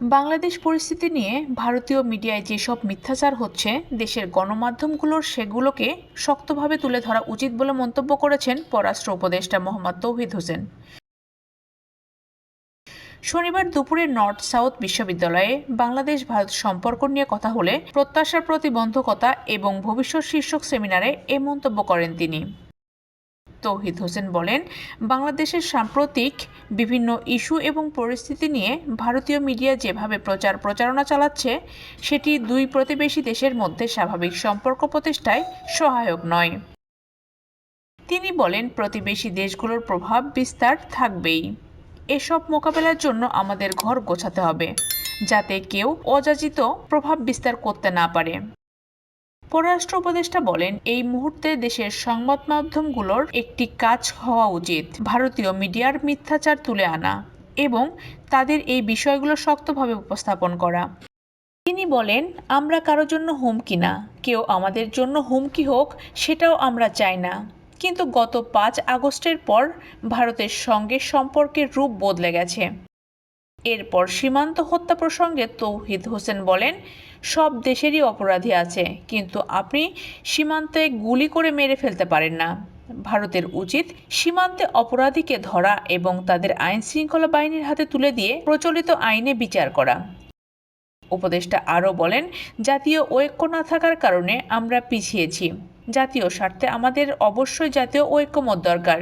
বাংলাদেশ পরিস্থিতি নিয়ে ভারতীয় মিডিয়ায় যেসব মিথ্যাচার হচ্ছে, দেশের গণমাধ্যমগুলোর সেগুলোকে শক্তভাবে তুলে ধরা উচিত বলে মন্তব্য করেছেন পররাষ্ট্র উপদেষ্টা মোহাম্মদ তৌহিদ হোসেন। শনিবার দুপুরে নর্থ সাউথ বিশ্ববিদ্যালয়ে বাংলাদেশ ভারত সম্পর্ক নিয়ে কথা হলে প্রত্যাশার প্রতিবন্ধকতা এবং ভবিষ্যৎ শীর্ষক সেমিনারে এ মন্তব্য করেন তিনি। তৌহিদ হোসেন বলেন, বাংলাদেশের সাম্প্রতিক বিভিন্ন ইস্যু এবং পরিস্থিতি নিয়ে ভারতীয় মিডিয়া যেভাবে প্রচার প্রচারণা চালাচ্ছে, সেটি দুই প্রতিবেশী দেশের মধ্যে স্বাভাবিক সম্পর্ক প্রতিষ্ঠায় সহায়ক নয়। তিনি বলেন, প্রতিবেশী দেশগুলোর প্রভাব বিস্তার থাকবেই। এসব মোকাবেলার জন্য আমাদের ঘর গোছাতে হবে, যাতে কেউ অযাচিত প্রভাব বিস্তার করতে না পারে। পররাষ্ট্র উপদেষ্টা বলেন, এই মুহূর্তে দেশের সংবাদ মাধ্যমগুলোর একটি কাজ হওয়া উচিত, ভারতীয় মিডিয়ার মিথ্যাচার তুলে আনা এবং তাদের এই বিষয়গুলো শক্তভাবে উপস্থাপন করা। তিনি বলেন, আমরা কারোর জন্য হুমকি না, কেউ আমাদের জন্য হুমকি হোক, সেটাও আমরা চাই না। কিন্তু গত পাঁচ আগস্টের পর ভারতের সঙ্গে সম্পর্কের রূপ বদলে গেছে। এরপর সীমান্ত হত্যা প্রসঙ্গে তৌহিদ হোসেন বলেন, সব দেশেরই অপরাধী আছে, কিন্তু আপনি সীমান্তে গুলি করে মেরে ফেলতে পারেন না। ভারতের উচিত সীমান্তে অপরাধীকে ধরা এবং তাদের আইন শৃঙ্খলা বাহিনীর হাতে তুলে দিয়ে প্রচলিত আইনে বিচার করা। উপদেষ্টা আরও বলেন, জাতীয় ঐক্য না থাকার কারণে আমরা পিছিয়েছি। জাতীয় স্বার্থে আমাদের অবশ্যই জাতীয় ঐক্যমত দরকার।